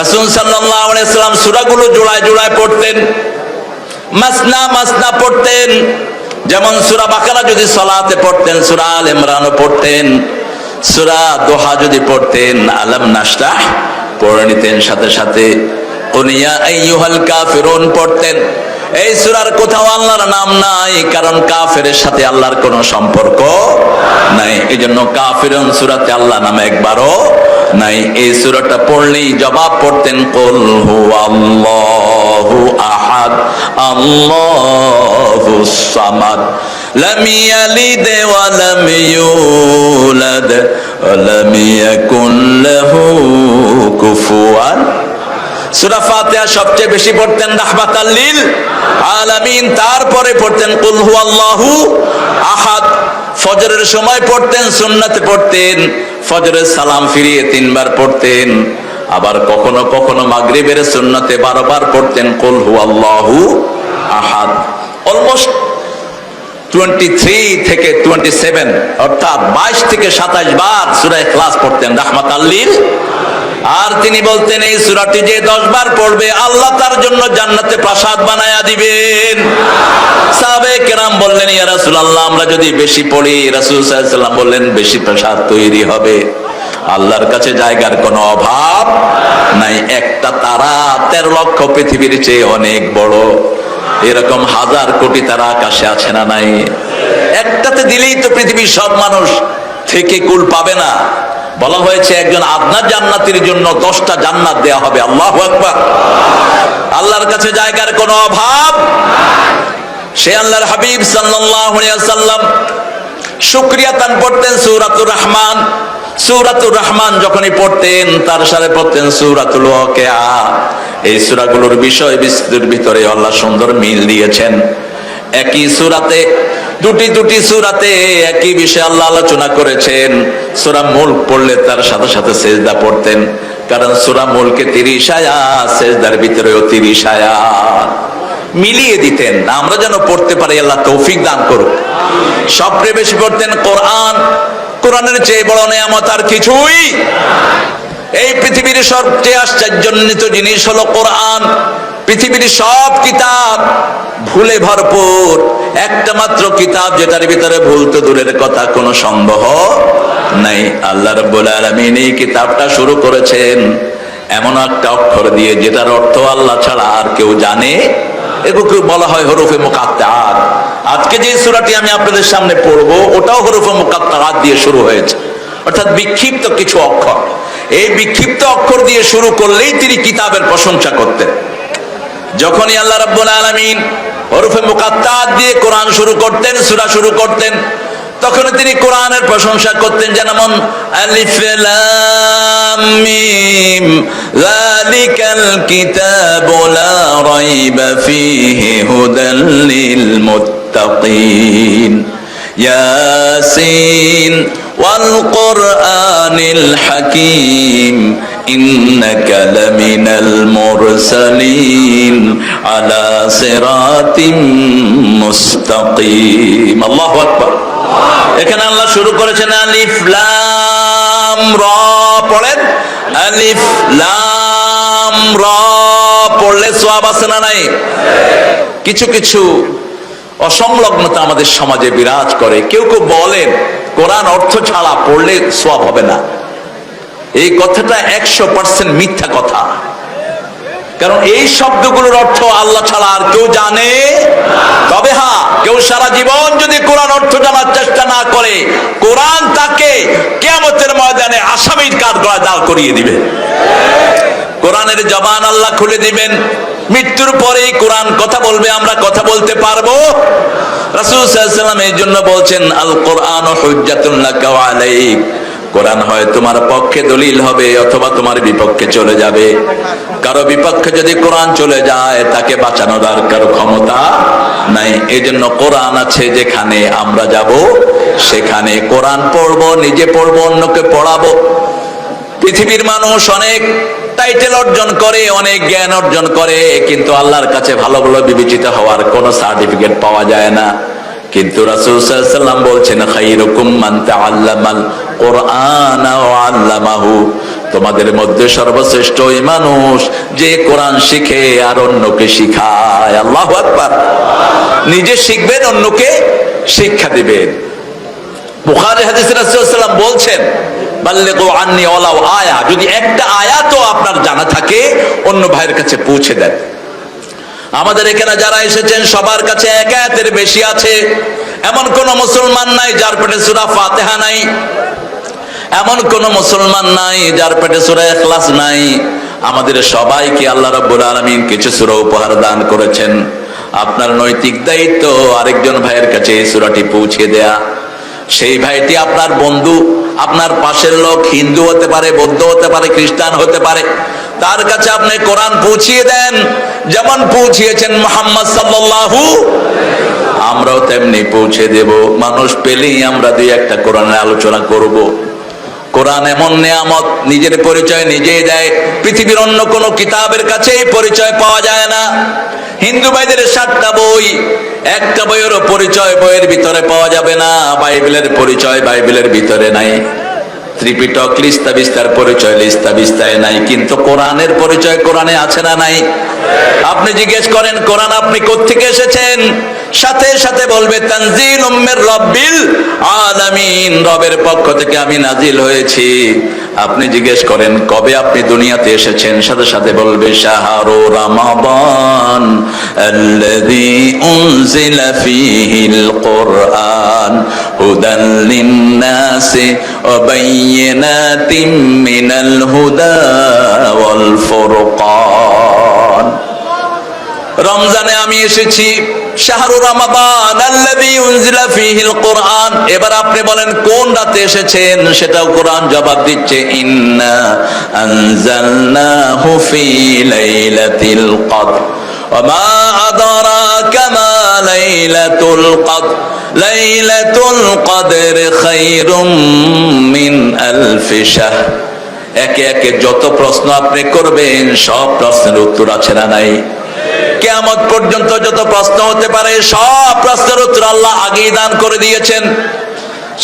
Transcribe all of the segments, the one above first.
রাসূল সাল্লাম সূরাগুলো জোড়ায় জোড়ায় পড়তেন, মাসনা মাসনা পড়তেন। যেমন সুরা বাকারা যদি সলাতে পড়তেন, সুরা আল ইমরানও পড়তেন, সুরা দোহা যদি পড়তেন, আলম নাশরাহ পড়ে নিতেন। সাথে সাথে পড়তেন। এই সূরার কোথাও আল্লাহর নাম নাই, কারণ কাফেরের সাথে আল্লাহর কোনো সম্পর্ক নাই। এই জন্য কাফিরুন সুরাতে আল্লাহ নামে একবারও নাই, এই সূরাটা পড়লেই জবাব পড়তেন, কুল হুয়াল্লাহু আহাদ আল্লাহুস সামাদ ওয়া লাম ইউলাদ, ওয়া লাম ইয়াকুন লাহু কুফুয়ান। সূরা ফাতিহা সবচেয়ে বেশি পড়তেন রাহমাতাল লিল আলামিন, তারপরে পড়তেন, কুল হুয়াল্লাহু আহাদ। ফজরের সময় পড়তেন, সুন্নাতে পড়তেন, ফজরের সালাম ফিরিয়ে তিনবার পড়তেন। আবার কখনো কখনো মাগরিবের সুন্নাতে বারবার পড়তেন, কুল হুয়াল্লাহু আহাদ। অলমোস্ট টোয়েন্টি থ্রি থেকে টোয়েন্টি সেভেন অর্থাৎ বাইশ থেকে সাতাশ বার সুরায় ক্লাস পড়তেন রাহমাত আল্লিল আর তিনি বলতেন, এই সুরাটি যে দশ বার পড়বে, আল্লাহ তার জন্য জান্নাতে প্রাসাদ বানায়া দিবেন। সাহাবে কেরাম বললেন, ইয়া রাসূলুল্লাহ, আমরা যদি বেশি পড়ি, রাসূল ওয়াসাল্লাম বললেন, বেশি প্রাসাদ তৈরি হবে। আল্লাহর কাছে জায়গার কোনো অভাব নাই। একটা তারা তেরো লক্ষ পৃথিবীর চেয়ে অনেক বড়। এরকম হাজার কোটি তারা আকাশে আছে না নাই? একটাতে দিলেই তো পৃথিবীর সব মানুষ থেকে কুল পাবে না। বলা হয়েছে একজন আদনা জান্নাতির জন্য দশটা জান্নাত দেয়া হবে। আল্লাহ আকবার। আল্লাহর কাছে জায়গার কোনো অভাব সে আল্লাহর হাবিব সাল্লাম শুকরিয়া তান পড়তেন সূরাতুর রহমান। সূরাতুর রহমান যখনই পড়তেন, তার সাথে পড়তেন সূরাতুল ওয়াকিয়া। এই সূরাগুলোর বিষয় বিস্তৃতির ভিতরে আল্লাহ সুন্দর মিল দিয়েছেন। একই সূরাতে দুটি দুটি সুরাতে একই বিষয়ে আল্লাহ আলোচনা করেছেন। সূরা মুলক পড়লে তার সাথে সাথে সেজদা পড়তেন। কারণ সূরা মুলকে 30 আয়াত, সেজদার ভিতরেও 30 আয়াত। মিলিয়ে দিতেন। আমরা যেন পড়তে পারি, আল্লাহ তৌফিক দান করুক। সবচেয়ে বেশি পড়তেন কোরআন। কোরআনের চেয়ে বড় নেয়ামত আর কিছুই এই পৃথিবীর সবচেয়ে আশ্চর্যজনিত জিনিস হলো কোরআন। পৃথিবীর সব কিতাব ভুলে ভরপুর। একটা মাত্র কিতাব যেটার ভিতরে ভুল তো দূরের কথা, কোনো সম্ভব নাই। আল্লাহ রাব্বুল আলামিন এই কিতাবটা শুরু করেছেন এমন একটা অক্ষর দিয়ে, যেটার অর্থ আল্লাহ ছাড়া আর কেউ জানে। এগুলোকে বলা হয় হরফে মুকাত্তার আজকে যে সূরাটি আমি আপনাদের সামনে পড়ব, ওটাও হরফে মুকাত্তার দিয়ে শুরু হয়েছে। অর্থাৎ বিক্ষিপ্ত কিছু অক্ষর। এই বিক্ষিপ্ত অক্ষর দিয়ে শুরু করলেই তিনি কিতাবের প্রশংসা করতেন। যখনই আল্লাহ রাব্বুল আলামিন হরফে মুকাত্তার দিয়ে কোরআন শুরু করতেন, সূরা শুরু করতেন তখন তিনি কোরআনের প্রশংসা করতেন যেমন আলিফ মিম ইয়াসিন ওয়াল কুরআনিল হাকীম। إنك لمن المرسلين على صراط مستقيم الله أكبر এখানে আল্লাহ শুরু করেছেন আলিফ লাম র পড়েন আলিফ লাম র পড়লে সোয়াব আছে না নাই কিছু কিছু অসংলগ্নতা আমাদের সমাজে বিরাজ করে কেউ কেউ বলেন কোরআন অর্থ ছাড়া পড়লে সোয়াব হবে না এই কথাটা একশো পার্সেন্ট মিথ্যা কথা। কারণ এই শব্দগুলোর অর্থ আল্লাহ ছাড়া আর কেউ জানে। তবে হ্যাঁ কেউ সারা জীবন যদি কোরআন অর্থ জানার চেষ্টা না করে, কোরআন তাকে কেয়ামতের ময়দানে আসামির কাঠ গড়া দাঁড় করিয়ে দিবে। কোরআনের জবান আল্লাহ খুলে দিবেন। মৃত্যুর পরেই কোরআন কথা বলবে, আমরা কথা বলতে পারব। রাসূল ওয়াসাল্লাম এই জন্য বলছেন আল কোরআন হুজ্জাতুন আলাইক। কোরআন হয়, তোমার পক্ষে দলিল হবে অথবা তোমার বিপক্ষে চলে যাবে। কারও বিপক্ষে যদি কোরআন চলে যায়, তাকে বাঁচানো আর কারও ক্ষমতা নাই। এই জন্য কোরআন আছে যেখানে আমরা যাব, সেখানে কোরআন পড়ব, নিজে পড়ব, অন্যকে পড়াবো। পৃথিবীর মানুষ অনেক টাইটেল অর্জন করে, অনেক জ্ঞান অর্জন করে, কিন্তু আল্লাহর কাছে ভালো ভালো বিবেচিত হওয়ার কোনো সার্টিফিকেট পাওয়া যায় না। কিন্তু রাসূল সাল্লাল্লাহু বলছেন তোমাদের মধ্যে সর্বশ্রেষ্ঠ ওই মানুষ যে কোরআন শিখে আর অন্যকে শিখায়। আল্লাহ আকবার। নিজে শিখবেন, অন্যকে শিক্ষা দিবেন। বুখারী হাদিসে রাসূলুল্লাহ বলছেন আয়া। যদি একটা আয়াতও আপনার জানা থাকে, অন্য ভাইয়ের কাছে পৌঁছে দেন। আমাদের এখানে যারা এসেছেন, সবার কাছে এক আয়াতের বেশি আছে। এমন কোন মুসলমান নাই যার পেটে সূরা ফাতিহা নাই। এমন কোন মুসলমান নাই যার পেটে সূরা ইখলাস নাই। আমাদের সবাইকে আল্লাহ রাব্বুল আলামিন কিছু সূরা উপহার দান করেছেন। আপনার নৈতিক দায়িত্ব, আরেকজন ভাইয়ের কাছে এই সূরাটি পৌঁছে দেয়া। সেই ভাইটি আপনার বন্ধু, আপনার পাশের লোক হিন্দু হতে পারে, বৌদ্ধ হতে পারে, খ্রিস্টান হতে পারে। তার কাছে আপনি কোরআন পৌঁছিয়ে দেন। যেমন পৌঁছিয়েছেন মোহাম্মদ সাল্লাল্লাহু আমরাও তেমনি পৌঁছে দেব। মানুষ পেলেই আমরা দুই একটা কোরআনের আলোচনা করব। কোরআন এমন নেয়ামত, নিজের পরিচয় নিজেই দেয়। পৃথিবীর অন্য কোনো কিতাবের কাছে পরিচয় পাওয়া যায় না। হিন্দু ভাইদের সাতটা বই, একটা বইয়েরও পরিচয় বইয়ের ভিতরে পাওয়া যাবে না। বাইবেলের পরিচয় বাইবেলের ভিতরে নাই। ত্রিপিটক লিস্তা বিস্তার পরিচয়, লিস্তা বিস্তায় নাই, কিন্তু কোরআনের পরিচয় কোরআনে আছে না নাই? আপনি জিজ্ঞেস করেন, কোরআন আপনি কোত্থেকে এসেছেন? সাথে সাথে বলবে, তানজিল উম্মের রব্বিল আলামিন। রবের পক্ষ থেকে আমি নাজিল হয়েছি। আপনি জিজ্ঞেস করেন, কবে আপনি দুনিয়াতে এসেছেন? সাথে সাথে বলবে, শাহরু রমাদান আল্লাযী উনজিলা ফীহিল কুরআন হুদান লিন-নাসি ওয়া বায়্যিনাতিন মিনাল হুদা ওয়াল ফুরকান রমজানে আমি এসেছি শাহরু রমাদান আল্লাযী উনজিলা ফীহিল কুরআন এবার আপনি বলেন কোন রাতে এসেছেন সেটাও কোরআন জবাব দিচ্ছে ইন্না আনজালনাহু ফী লাইলাতিল কদর وما أدراك ما ليلة القدر লাইলাতুল কদর খায়রুম মিন আলফ শাহর একে একে যত প্রশ্ন আপনি করবেন, সব প্রশ্নের উত্তর আছে না নাই? কেয়ামত পর্যন্ত যত প্রশ্ন হতে পারে, সব প্রশ্নের উত্তর আল্লাহ আগেই দান করে দিয়েছেন।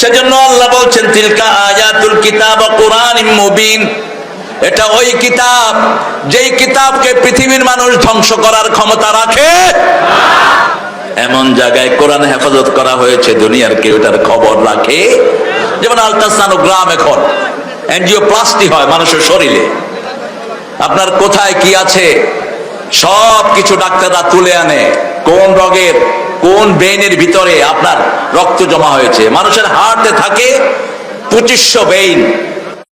সেজন্য আল্লাহ বলছেন, তিলকা আয়াতুল কিতাব কোরআন মুবিন। এটা ওই কিতাব, যেই কিতাবকে পৃথিবীর মানুষ ধ্বংস করার ক্ষমতা রাখে। এমন জায়গায় কোরআন হেফাজত করা হয়েছে, দুনিয়ার কেউ তার খবর রাখে। যেমন আলট্রাসানোগ্রাম এখন, এনজিও প্লাস্টি হয় মানুষের শরীরে। আপনার কোথায় কি আছে? সব কিছু ডাক্তাররা তুলে আনে। কোন রোগের, কোন বেইনের ভিতরে আপনার রক্ত জমা হয়েছে? মানুষের হার্টে থাকে পঁচিশশো বেইন